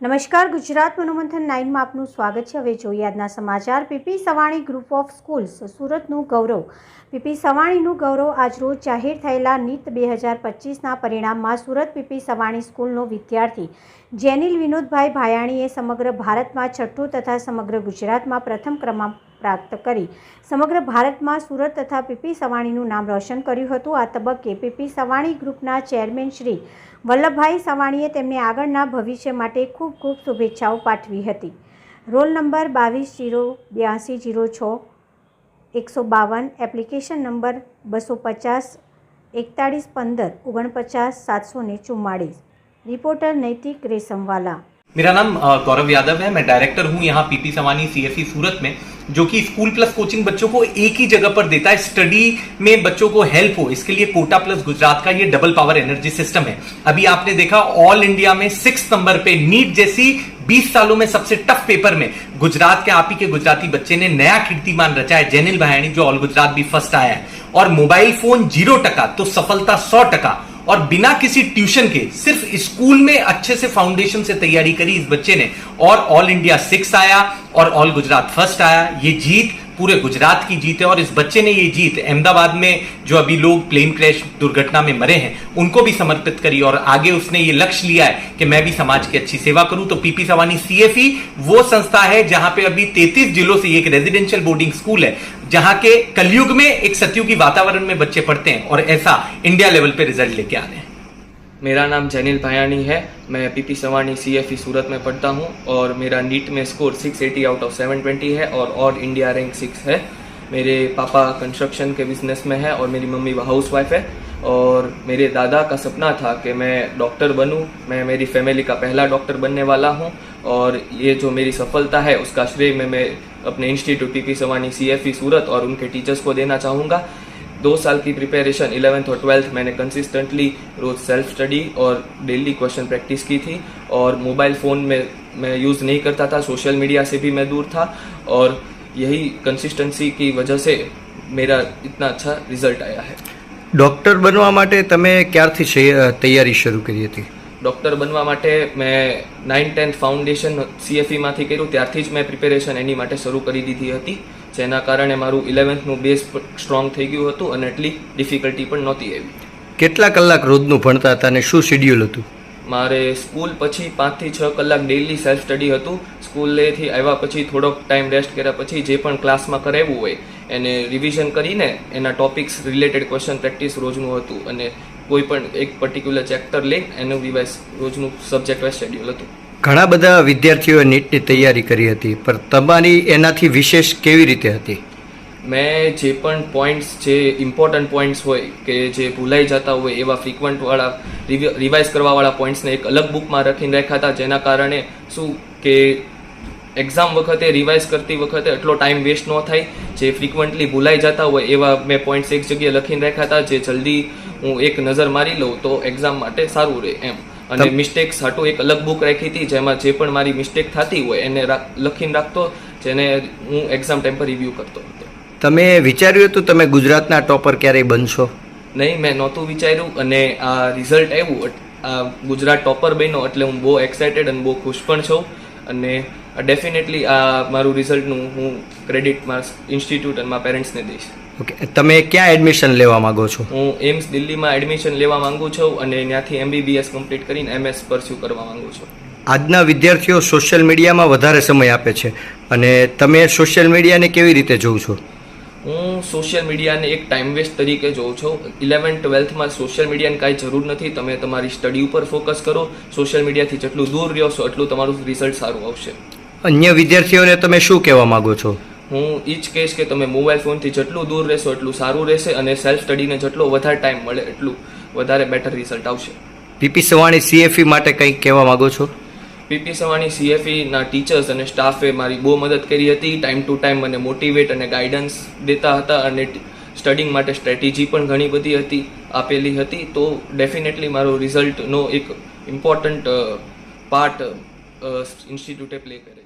નમસ્કાર, ગુજરાત મનોમંથન નાઇનમાં આપનું સ્વાગત છે. હવે જોઈએ આજના સમાચાર. PP Savani group of schools સુરતનું ગૌરવ. પીપી સવાણીનું ગૌરવ આજરોજ જાહેર થયેલા નીટ બે હજાર પચીસના પરિણામમાં સુરત પીપી સવાણી સ્કૂલનો વિદ્યાર્થી જેનિલ વિનોદભાઈ ભાયાણીએ સમગ્ર ભારતમાં છઠ્ઠું તથા સમગ્ર ગુજરાતમાં પ્રથમ ક્રમાંક પ્રાપ્ત કરી સમગ્ર ભારતમાં સુરત તથા પીપી સવાણીનું નામ રોશન કર્યું હતું આ તબક્કે પીપી સવાણી ગ્રુપના ચેરમેન શ્રી વલ્લભભાઈ સવાણીએ તેમને આગળના ભવિષ્ય માટે ખૂબ ખૂબ શુભેચ્છાઓ પાઠવી હતી રોલ નંબર બાવીસ જીરો બ્યાસી જીરો છ એકસો બાવન એપ્લિકેશન નંબર બસો પચાસ એકતાળીસ પંદર ઓગણપચાસ સાતસો ને ચુમ્માળીસ रिपोर्टर नैतिक रेशमवाला मेरा नाम अ, गौरव यादव है मैं डायरेक्टर हूं यहाँ पीपी सवानी सीएसई सूरत में जो कि स्कूल प्लस कोचिंग बच्चों को एक ही जगह पर देता है, स्टडी में बच्चों को हेल्प हो। इसके लिए कोटा प्लस गुजरात का ये डबल पावर एनर्जी सिस्टम है। अभी आपने देखा, ऑल इंडिया में सिक्स नंबर पे नीट जैसी 20 सालों में सबसे टफ पेपर में गुजरात के आप ही के गुजराती बच्चे ने नया कीर्तिमान रचा है, जैनिल भायाणी जो ऑल गुजरात भी फ़र्स्ट आया है। और मोबाइल फ़ोन ज़ीरो टका तो सफलता सौ टका। और बिना किसी ट्यूशन के सिर्फ स्कूल में अच्छे से फाउंडेशन से तैयारी करी इस बच्चे ने और ऑल इंडिया सिक्स आया और ऑल गुजरात फर्स्ट आया ये जीत पूरे गुजरात की जीत है और इस बच्चे ने ये जीत अहमदाबाद में, जो अभी लोग प्लेन क्रैश दुर्घटना में मरे हैं, उनको भी समर्पित करी और आगे उसने ये लक्ष्य लिया है कि मैं भी समाज की अच्छी सेवा करूँ। तो पीपी सवानी सीएफई वो संस्था है जहाँ पे अभी 33 जिलों से एक रेजिडेंशियल बोर्डिंग स्कूल है, जहाँ के कलयुग में एक सतयुगी वातावरण में बच्चे पढ़ते हैं और ऐसा इंडिया लेवल पे रिज़ल्ट लेके आ रहे हैं। मेरा नाम जैनिल भायानी है। मैं पीपी सवानी सी सूरत में पढ़ता हूँ और मेरा नीट में स्कोर 680 आउट ऑफ़ 720 है और ऑल इंडिया रैंक सिक्स है। मेरे पापा कंस्ट्रक्शन के बिज़नेस में है और मेरी मम्मी हाउस वाइफ है और मेरे दादा का सपना था कि मैं डॉक्टर बनूं। मैं मेरी फैमिली का पहला डॉक्टर बनने वाला हूँ और ये जो मेरी सफलता है, उसका श्रेय मैं मैं अपने institute P P Savani C F E Surat और उनके टीचर्स को देना चाहूँगा। दो साल की प्रिपरेशन इलेवेंथ और ट्वेल्थ मैंने कंसिस्टेंटली रोज सेल्फ स्टडी और डेली क्वेश्चन प्रैक्टिस की थी और मोबाइल फ़ोन में मैं यूज़ नहीं करता था सोशल मीडिया से भी मैं दूर था और यही कंसिस्टेंसी की वजह से मेरा इतना अच्छा रिजल्ट आया है ડૉક્ટર બનવા માટે તમે ક્યારથી શે- તૈયારી શરૂ કરી હતી ડૉક્ટર બનવા માટે મેં નાઇન ટેન્થ ફાઉન્ડેશન સીએફઈમાંથી કર્યું ત્યારથી જ મેં પ્રિપેરેશન એની માટે શરૂ કરી દીધી હતી જેના કારણે મારું ઇલેવન્થનું બેઝ સ્ટ્રોંગ થઈ ગયું હતું અને એટલી ડિફિકલ્ટી પણ નહોતી આવી. કેટલા કલાક રોજનું ભણતા હતા અને શું શેડ્યુલ હતું? મારે સ્કૂલ પછી પાંચથી છ કલાક ડેઇલી સેલ્ફ સ્ટડી હતું સ્કૂલેથી આવ્યા પછી થોડોક ટાઈમ રેસ્ટ કર્યા પછી જે પણ ક્લાસમાં કરાવ્યું હોય એને રિવિઝન કરીને એના ટોપિક્સ રિલેટેડ ક્વેશ્ચન પ્રેક્ટિસ રોજનું હતું. અને કોઈ પણ એક પર્ટિક્યુલર ચેપ્ટર લઈ એનું રિવાઇઝ રોજનું સબ્જેક્ટ વાઇઝ શેડ્યુલ હતું. ઘણા બધા વિદ્યાર્થીઓએ નીટની તૈયારી કરી હતી, પણ તમારી એનાથી વિશેષ કેવી રીતે હતી? મેં જે પણ પોઈન્ટ્સ જે ઇમ્પોર્ટન્ટ પોઈન્ટ્સ હોય કે જે ભૂલાઈ જતા હોય એવા ફ્રિકવન્ટવાળા રિવાઇઝ કરવાવાળા પોઈન્ટ્સને એક અલગ બુકમાં રાખીને રાખ્યા હતા, જેના કારણે શું કે એક્ઝામ વખતે રિવાઇઝ કરતી વખતે એટલો ટાઈમ વેસ્ટ ન થાય. જે ફ્રિકવન્ટલી ભૂલાઈ જતા હોય એવા મેં પોઈન્ટ્સ એક જગ્યાએ લખીને રાખ્યા હતા, જે જલ્દી હું એક નજર મારી લઉં તો એક્ઝામ માટે સારું રહે એમ. અને મિસ્ટેક મિસ્ટેક્સ હાટું એક અલગ બુક રાખી હતી જેમાં જે પણ મારી મિસ્ટેક થતી હોય એને લખીને રાખતો જેને હું એક્ઝામ ટાઈમ પર રિવ્યૂ કરતો. હતો તમે વિચાર્યું હતું તમે ગુજરાતના ટોપર ક્યારેય બનશો? નહીં મેં નહોતું વિચાર્યું અને આ રિઝલ્ટ આવ્યું આ ગુજરાત ટોપર બન્યો એટલે હું બહુ એક્સાઇટેડ અને બહુ ખુશ પણ છું. અને ડેફિનેટલી આ મારું રિઝલ્ટનું હું ક્રેડિટ મારા ઇન્સ્ટિટ્યૂટ અને મારા પેરેન્ટ્સને દઈશ. ઓકે તમે ક્યાં એડમિશન લેવા માંગો છો? હું એમ્સ દિલ્હીમાં એડમિશન લેવા માંગુ છું અને ત્યાંથી એમબીબીએસ કમ્પ્લીટ કરીને એમએસ પરસ્યુ કરવા માંગુ છું. આજના વિદ્યાર્થીઓ સોશિયલ મીડિયામાં વધારે સમય આપે છે. અને તમે સોશિયલ મીડિયાને કેવી રીતે જોઉં છો? હું સોશિયલ મીડિયાને એક ટાઈમ વેસ્ટ તરીકે જોઉં છું. ઇલેવન ટ્વેલ્થમાં સોશિયલ મીડિયાની કાંઈ જરૂર નથી. તમે તમારી સ્ટડી ઉપર ફોકસ કરો. સોશિયલ મીડિયાથી જેટલું દૂર રહ્યો છો એટલું તમારું રિઝલ્ટ સારું આવશે. અન્ય વિદ્યાર્થીઓને તમે શું કહેવા માંગો છો? હું એ જ કહીશ કે તમે મોબાઈલ ફોનથી જેટલું દૂર રહેશો એટલું સારું રહેશે અને સેલ્ફ સ્ટડીને જેટલો વધારે ટાઈમ મળે એટલું વધારે બેટર રિઝલ્ટ આવશે. પીપી સવાણી સીએફઈ માટે કંઈક કહેવા માંગો છો? પીપી સવાણી સીએફઈના ટીચર્સ અને સ્ટાફે મારી બહુ મદદ કરી હતી. ટાઈમ ટુ ટાઈમ મને મોટિવેટ અને ગાઈડન્સ દેતા હતા અને સ્ટડિંગ માટે સ્ટ્રેટેજી પણ ઘણી બધી હતી આપેલી હતી. તો ડેફિનેટલી મારો રિઝલ્ટનો એક ઇમ્પોર્ટન્ટ પાર્ટ ઇન્સ્ટિટ્યૂટે પ્લે કરે.